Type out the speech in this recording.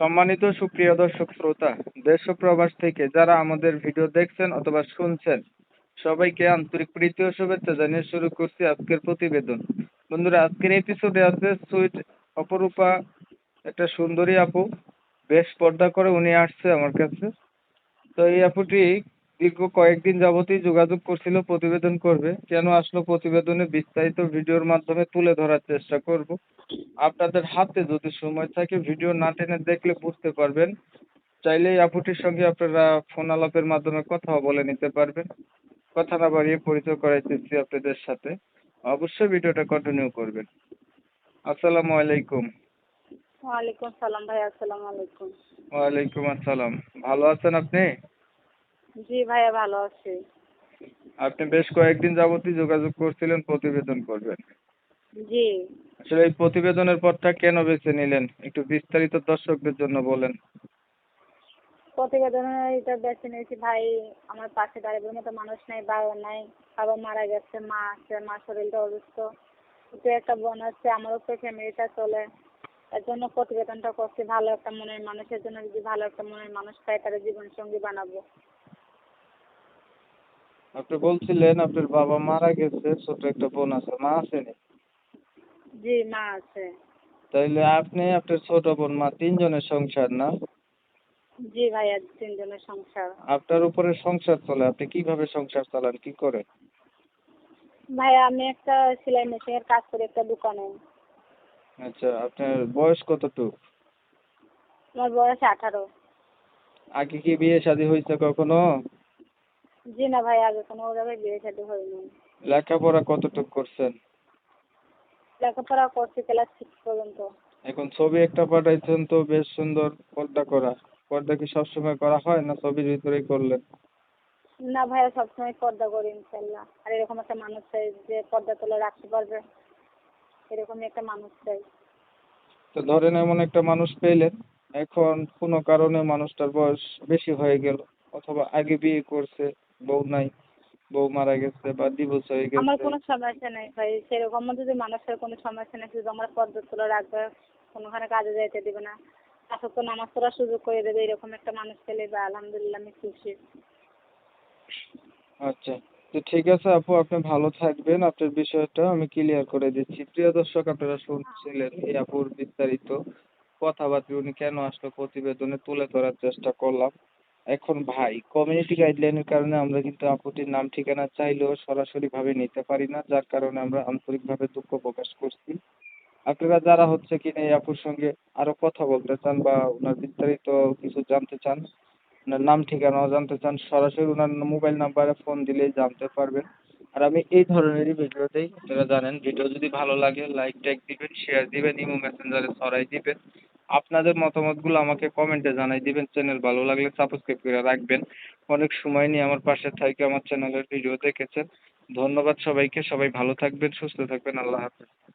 সম্মানিত সুপ্রিয় দর্শক শ্রোতা, দেশ প্রবাস থেকে যারা আমাদের ভিডিও দেখছেন অথবা শুনছেন, সবাইকে আন্তরিক প্রীতি ও শুভেচ্ছা জানিয়ে শুরু করছি আজকের প্রতিবেদন। বন্ধুরা, আজকের এপিসোডে আছে সুইট অপরূপা, একটা সুন্দরী আপু। বেশ পর্দা করে উনি আসছে আমার কাছে। তো এই আপুটি দীর্ঘ কয়েকদিন যাবতই যোগাযোগ করছিল প্রতিবেদন করবে। কেন আসলো প্রতিবেদনে বিস্তারিত ভিডিওর মাধ্যমে তুলে ধরার চেষ্টা করব। আপনাদের হাতে যদি সময় থাকে ভিডিও না টেনে দেখলে বুঝতে পারবেন। চাইলে এই আপুটির সঙ্গে আপনারা ফোন আলাপের মাধ্যমে কথাও বলে নিতে পারবেন। কথা না বাড়িয়ে পরিচয় করাইতেছি আপনাদের সাথে। অবশ্যই ভিডিওটা কন্টিনিউ করবেন। আসসালামু আলাইকুম। ওয়ালাইকুম সালাম ভাই আসসালামু আলাইকুম। ওয়ালাইকুম আসসালাম। ভালো আছেন আপনি? জি ভাইয়া ভালো আছি। আপনি বেশ কয়েকদিন যাবতই যোগাযোগ করছিলেন প্রতিবেদন করবেন। জি। আসলে এই প্রতিবেদনের পথটা কেন বেছে নিলেন? একটু বিস্তারিত দর্শকদের জন্য বলেন। প্রতিবেদনে এটা বেছে নিয়েছি ভাই আমার পাশে দাঁড়াবার মতো মানুষ নাই বাবা নাই বাবা মারা গেছে মা আছে মা শরীরটা অসুস্থ। তো একটা বোন আছে আমার উপরে ফ্যামিলিটা চলে। এর জন্য প্রতিবেদনটা করছি ভালো একটা মনের মানুষের জন্য যদি ভালো একটা মনের মানুষ পাই তাহলে জীবন সঙ্গী বানাবো। আপনি বলছিলেন আপনার বাবা মারা গেছে ছোট একটা বোন আছে মা আসেনি? জি মা আছে। তাইলে আপনি আপনার ছোট বোন মা তিনজনের সংসার না? জি ভাইয়া তিনজনের সংসার। আপনার উপরে সংসার চলে আপনি কীভাবে সংসার চালান কি করে? ভাইয়া আমি একটা সেলাই মেশিনের কাজ করি একটা দোকানে। আচ্ছা আপনার বয়স কতটুক? আমার বয়স আঠারো। আগে কি বিয়ে শাদী হয়েছে কখনো? জি না ভাই আগে কোনো ওভাবে বিয়ে শাদী হয়নি। লেখাপড়া কতটুক করছেন? লেখাপড়া করছি ক্লাস সিক্স পর্যন্ত। এখন ছবি একটা পাঠাইছেন তো বেশ সুন্দর পর্দা করা। পর্দা কি সবসময় করা হয় না ছবির ভিতরেই করলেন? না ভাইয়া সবসময় পর্দা করি ইনশাল্লাহ। আর এরকম একটা মানুষ চাই যে পর্দা তুলে রাখতে পারবে। এরকমই একটা মানুষ চাই। তো ধরেন এমন একটা মানুষ পেলেন এখন কোনো কারণে মানুষটার বয়স বেশি হয়ে গেল অথবা আগে বিয়ে করছে বউ নাই বউ মারা গেছে বা ডিভোর্স হয়ে গেছে। আমার কোনো সমস্যা নেই ভাই সেরকম যদি মানুষের কোনো সমস্যা নেই শুধু আমার পর্দা তুলে রাখবে কোনোখানে কাজে যাইতে দেবে না। আসলে তো নামাজ পড়ার সুযোগ করে দেবে এরকম একটা মানুষ পেলে বা আলহামদুলিল্লাহ আমি খুশি। আচ্ছা তো ঠিক আছে আপু আপনি ভালো থাকবেন। আপনার বিষয়টা আমি ক্লিয়ার করে দিচ্ছি। প্রিয় দর্শক আপনারা শুনছিলেন এই আপুর বিস্তারিত কথাবার্তা উনি কেন আসলো প্রতিবেদনে তুলে ধরার চেষ্টা করলাম। এখন ভাই কমিউনিটি গাইডলাইনের কারণে আমরা কিন্তু আপুটির নাম, ঠিকানা চাইলেও সরাসরি ভাবে নিতে পারি না, যার কারণে আমরা আন্তরিকভাবে দুঃখ প্রকাশ করছি। আপনারা যারা হচ্ছে কিনা এই আপুর সঙ্গে আরও কথা বলতে চান বা ওনার বিস্তারিত কিছু জানতে চান, ওনার নাম, ঠিকানাও জানতে চান, সরাসরি ওনার মোবাইল নাম্বারে ফোন দিলেই জানতে পারবেন। আর আমি এই ধরনেরই ভিডিও দিই আপনারা জানেন, ভিডিও যদি ভালো লাগে লাইক টাইক দিবেন শেয়ার দিবেন, ইমো মেসেঞ্জারে ছড়াই দিবেন। আপনাদের মতামতগুলো আমাকে কমেন্টে জানাই দিবেন। চ্যানেল ভালো লাগলে সাবস্ক্রাইব করে রাখবেন। অনেক সময় নিয়ে আমার পাশে থেকে আমার চ্যানেলের ভিডিও দেখেছেন। ধন্যবাদ সবাইকে। সবাই ভালো থাকবেন, সুস্থ থাকবেন। আল্লাহ হাফেজ।